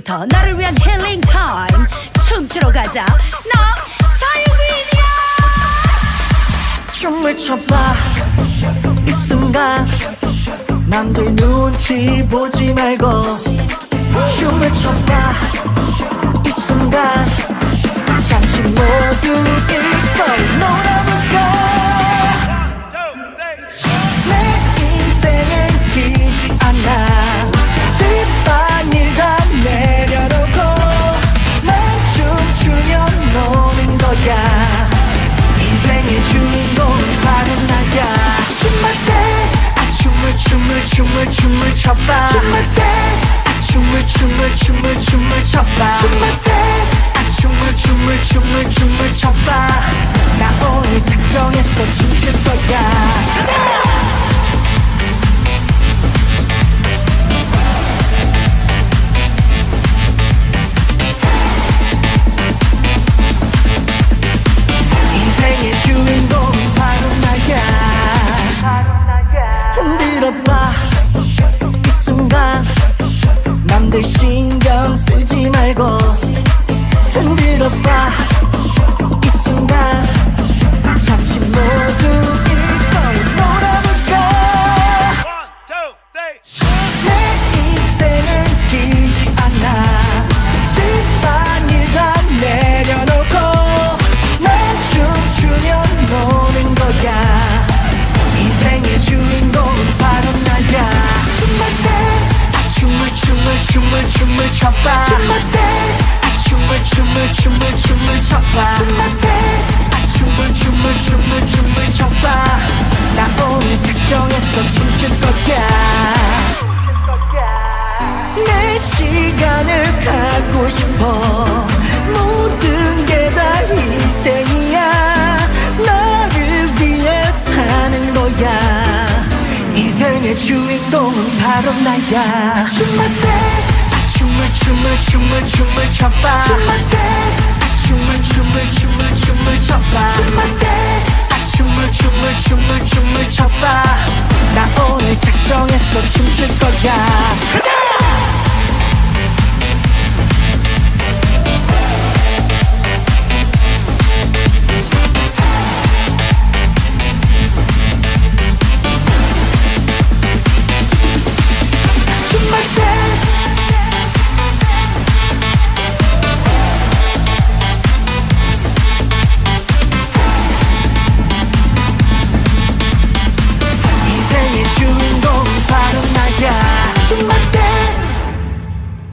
지금부터 나를 위한 힐링 타임. 춤추러 가자. 나 자유인이야. 춤을 춰봐. 이 순간 남들 눈치 보지 말고. 춤을 춰봐 춤을 춤을 춤을 춰봐 춤을 댄스 아 춤을 춤을 춤을 춤을 춰봐 춤을 댄스 아 춤을 춤을 춤을 춤을 춰봐 남들 춤을 춤을 춰봐. 춤을 댄스 아 춤을 춤을 춤을 춤을 춰봐. 춤을 댄스 아 춤을 춤을 춤을 춤을 춰봐. 나 오늘 작정했어 춤출 거야. 내 시간을 갖고 싶어 인생의 주인공은 바로 나야. 춤을 댄스 아 춤을 춤을 춤을 춤을 춰봐. 춤을 댄스 아 춤을 춤을 춤을 춤을 춰봐. 춤을 댄스 아 춤을 춤을 춤을 춤을 춰봐. 나 오늘 작정했어 춤출 거야